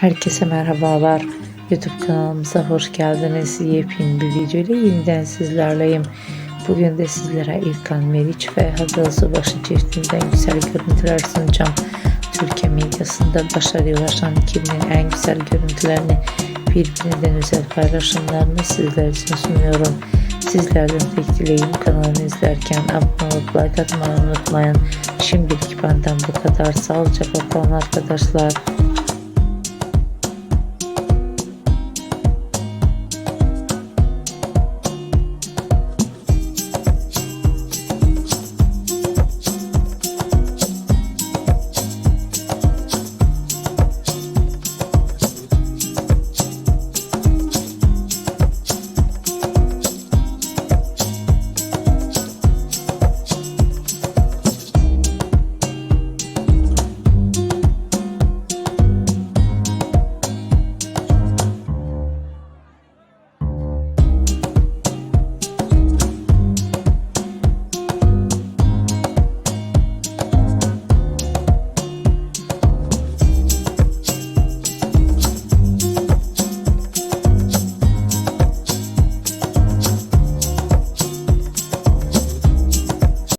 Herkese merhabalar. YouTube kanalımıza hoş geldiniz. Yepyeni bir video ile yeniden sizlerleyim. Bugün de sizlere İlkan Meriç ve Hazal Subaşı çiftinden güzel görüntüler sunacağım. Türkiye medyasında başarıya ulaşan ikilinin en güzel görüntülerini birbirinden özel paylaşımlarını sizler için sunuyorum. Sizlerden tek dileğim kanalımı izlerken abone olup like atmayı unutmayın. Şimdilik benden bu kadar. Sağlıcakla kalın arkadaşlar.